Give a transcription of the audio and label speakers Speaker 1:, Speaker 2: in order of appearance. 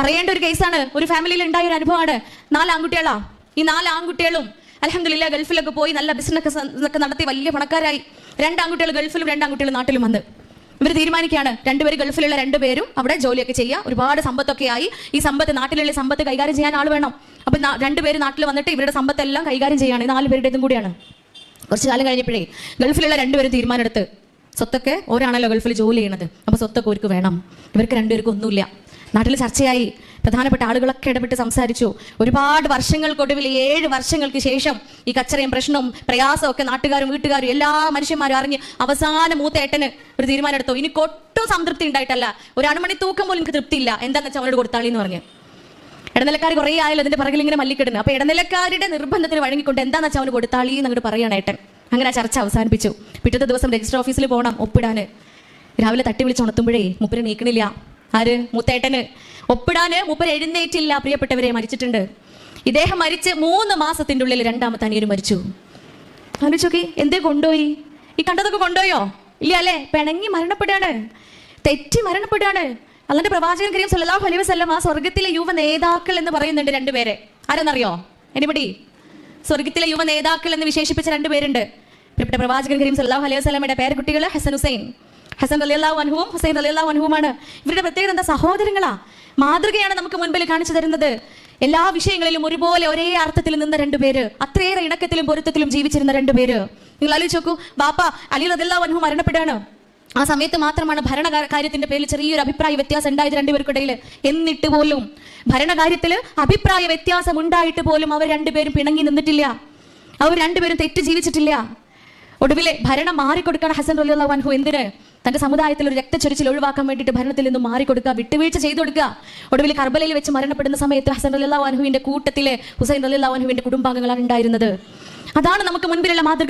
Speaker 1: പറയേണ്ട ഒരു കേസാണ്. ഒരു ഫാമിലിയിൽ ഉണ്ടായ ഒരു അനുഭവമാണ്. നാല് ആൺകുട്ടികളാ. ഈ നാല് ആൺകുട്ടികളും അലഹമില്ല ഗൾഫിലൊക്കെ പോയി നല്ല ബിസിനസ് ഒക്കെ നടത്തി വലിയ പണക്കാരായി. രണ്ട് ആൺകുട്ടികൾ ഗൾഫിലും രണ്ട് ആൺകുട്ടികൾ നാട്ടിലും വന്ന്. ഇവർ തീരുമാനിക്കുകയാണ് രണ്ടുപേര് ഗൾഫിലുള്ള രണ്ടുപേരും അവിടെ ജോലിയൊക്കെ ചെയ്യുക ഒരുപാട് സമ്പത്തൊക്കെ ആയി. ഈ സമ്പത്ത് നാട്ടിലുള്ള സമ്പത്ത് കൈകാര്യം ചെയ്യാൻ ആൾ വേണം. അപ്പൊ രണ്ടുപേര് നാട്ടിൽ വന്നിട്ട് ഇവരുടെ സമ്പത്തെല്ലാം കൈകാര്യം ചെയ്യാണ്. നാല് പേരുടേതും കൂടിയാണ്. കുറച്ച് കാലം കഴിഞ്ഞപ്പോഴേ ഗൾഫിലുള്ള രണ്ടുപേരും തീരുമാനമെടുത്ത് സ്വത്തൊക്കെ ഓരാണല്ലോ ഗൾഫിൽ ജോലി ചെയ്യണത്? അപ്പൊ സ്വത്തൊക്കെ അവർക്ക് വേണം. ഇവർക്ക് രണ്ടുപേർക്കും ഒന്നുമില്ല. നാട്ടിൽ ചർച്ചയായി. പ്രധാനപ്പെട്ട ആളുകളൊക്കെ ഇടപെട്ട് സംസാരിച്ചു. ഒരുപാട് വർഷങ്ങൾക്കൊടുവിൽ ഏഴ് വർഷങ്ങൾക്ക് ശേഷം ഈ കച്ചറയും പ്രശ്നവും പ്രയാസവും ഒക്കെ നാട്ടുകാരും വീട്ടുകാരും എല്ലാ മനുഷ്യന്മാരും അറിഞ്ഞ് അവസാന മൂത്തേട്ടന് ഒരു തീരുമാനം എടുത്തു ഇനി ഒട്ടും സംതൃപ്തി ഉണ്ടായിട്ടല്ല. ഒരു അണുമണി തൂക്കം പോലും എനിക്ക് തൃപ്തിയില്ല. എന്താന്ന് വെച്ചാൽ അവനോട് കൊടുത്താളി എന്ന് പറഞ്ഞു. ഇടനിലക്കാർ കുറേ ആയാലും അതിന്റെ പിറകിൽ ഇങ്ങനെ മല്ലിക്കിടുന്നു. അപ്പൊ ഇടനിലക്കാരുടെ നിർബന്ധത്തിന് വഴങ്ങിക്കൊണ്ട് എന്താന്ന് വെച്ചാൽ അവന് കൊടുത്താളി എന്ന് അങ്ങോട്ട് പറയണം ഏട്ടൻ. അങ്ങനെ ചർച്ച അവസാനിപ്പിച്ചു. പിറ്റത്തെ ദിവസം രജിസ്റ്റർ ഓഫീസിൽ പോകണം ഒപ്പിടാന്. രാവിലെ തട്ടി വിളിച്ച് ഉണർത്തുമ്പോഴേ മുപ്പര് നീക്കണില്ല ആര്? മുത്തേട്ടന്. ഒപ്പിടാന് മുപ്പര് എഴുന്നേറ്റില്ല പ്രിയപ്പെട്ടവരെ മരിച്ചിട്ടുണ്ട്. ഇദ്ദേഹം മരിച്ച് മൂന്ന് മാസത്തിന്റെ ഉള്ളിൽ രണ്ടാമത്തെ അനിയന് മരിച്ചു. ആലോചിച്ചോക്കെ എന്തേ കൊണ്ടുപോയി? ഈ കണ്ടതൊക്കെ കൊണ്ടുപോയോ? ഇല്ല അല്ലേ? പിണങ്ങി മരണപ്പെടുകയാണ് തെറ്റി മരണപ്പെടുകയാണ് അല്ലാണ്ട് പ്രവാചകൻ കരീം സല്ലല്ലാഹു അലൈഹി വസല്ലം ആ സ്വർഗത്തിലെ യുവ നേതാക്കൾ എന്ന് പറയുന്നുണ്ട് രണ്ടുപേരെ ആരെന്നറിയോ? എനിപടി സ്വർഗത്തിലെ യുവ നേതാക്കൾ എന്ന് വിശേഷിപ്പിച്ച രണ്ടുപേരുണ്ട് പ്രിയപ്പെട്ട പ്രവാചകൻ കരീം സല്ലല്ലാഹു അലൈഹി സ്വലമയുടെ പേരക്കുട്ടികൾ ഹസൻ ഹുസൈൻ. ഹസൻ അലിയല്ലാ അൻഹുവും ഹുസൈൻ അലിയല്ലാ അൻഹുവുമാണ്. ഇവരുടെ പ്രത്യേകത എന്താ? സഹോദരങ്ങളാ. മാതൃകയാണ് നമുക്ക് മുൻപിൽ കാണിച്ചു തരുന്നത്. എല്ലാ വിഷയങ്ങളിലും ഒരുപോലെ ഒരേ അർത്ഥത്തിൽ നിന്ന രണ്ടുപേര് അത്രയേറെ ഇണക്കത്തിലും പൊരുത്തത്തിലും ജീവിച്ചിരുന്ന രണ്ടുപേര് നിങ്ങൾ ആലോചിച്ച് നോക്കൂ ബാപ്പ അലി അതെല്ലാം അൻഹു മരണപ്പെടുകയാണ് ആ സമയത്ത് മാത്രമാണ് ഭരണകാര്യത്തിന്റെ പേരിൽ ചെറിയൊരു അഭിപ്രായ വ്യത്യാസം ഉണ്ടായത് രണ്ടുപേർക്കിടയിൽ എന്നിട്ട് പോലും ഭരണകാര്യത്തിൽ അഭിപ്രായ വ്യത്യാസം ഉണ്ടായിട്ട് പോലും അവർ രണ്ടുപേരും പിണങ്ങി നിന്നിട്ടില്ല. അവർ രണ്ടുപേരും തെറ്റ് ജീവിച്ചിട്ടില്ല. ഒടുവിലെ ഭരണം മാറിക്കൊടുക്കാൻ ഹസൻ റലിയുള്ള വൻഹു എന്തിന്? തന്റെ സമുദായത്തിൽ ഒരു രക്തച്ചൊരിച്ചിൽ ഒഴിവാക്കാൻ വേണ്ടിയിട്ട് ഭരണത്തിൽ നിന്നും മാറിക്കൊടുക്കുക വിട്ടുവീഴ്ച ചെയ്തു കൊടുക്കുക. ഒടുവിൽ കർബലയിൽ വെച്ച് മരണപ്പെടുന്ന സമയത്ത് ഹസൻ അല്ലാ അൻഹുവിന്റെ കൂട്ടത്തിലെ ഹുസൈൻ അല്ലാ അൻഹുവിന്റെ കുടുംബാംഗങ്ങളാണ് ഉണ്ടായിരുന്നത്. അതാണ് നമുക്ക് മുൻപിലുള്ള മാതൃക